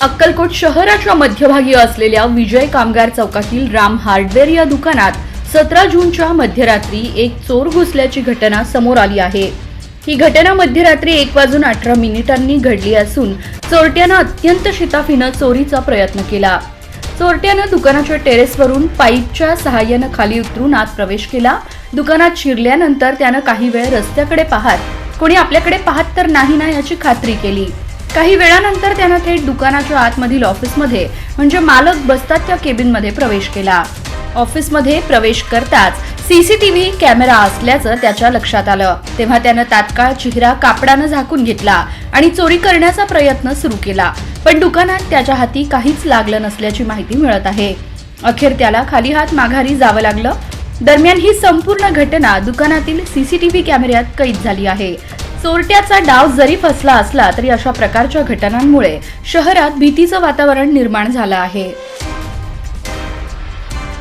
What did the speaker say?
अक्कलकोट शहराच्या मध्यभागी असलेल्या विजय कामगार चौकातील राम हार्डवेअर या दुकानात सतरा जूनच्या मध्यरात्री एक चोर घुसल्याची घटना समोर आली आहे. ही घटना मध्यरात्री एक वाजून अठरा मिनिटांनी घडली असून चोरट्यानं अत्यंत शिताफीनं चोरीचा प्रयत्न केला. चोरट्यानं दुकानाच्या टेरेसवरून पाईपच्या सहाय्यानं खाली उतरून आत प्रवेश केला. दुकानात शिरल्यानंतर त्यानं काही वेळ रस्त्याकडे पाहत कोणी आपल्याकडे पाहत तर नाही ना याची खात्री केली. काही वेळानंतर त्यानं थेट दुकानाच्या आतमधील ऑफिसमध्ये म्हणजे मालक बसतात त्या केबिनमध्ये प्रवेश केला. ऑफिसमध्ये प्रवेश करताच सीसीटीव्ही कॅमेरा असल्याचं त्याच्या लक्षात आलं. तेव्हा त्यानं तात्काळ चेहरा कापडानं झाकून घेतला आणि चोरी करण्याचा प्रयत्न सुरू केला. पण दुकानात त्याच्या हाती काहीच लागलं नसल्याची माहिती मिळत आहे. अखेर त्याला खाली हात माघारी जावं लागलं. दरम्यान ही संपूर्ण घटना दुकानातील सीसीटीव्ही कॅमेऱ्यात कैद झाली आहे. चोरट्याचा डाव जरी फसला असला तरी अशा प्रकारच्या घटनांमुळे शहरात भीतीचं वातावरण निर्माण झालं आहे.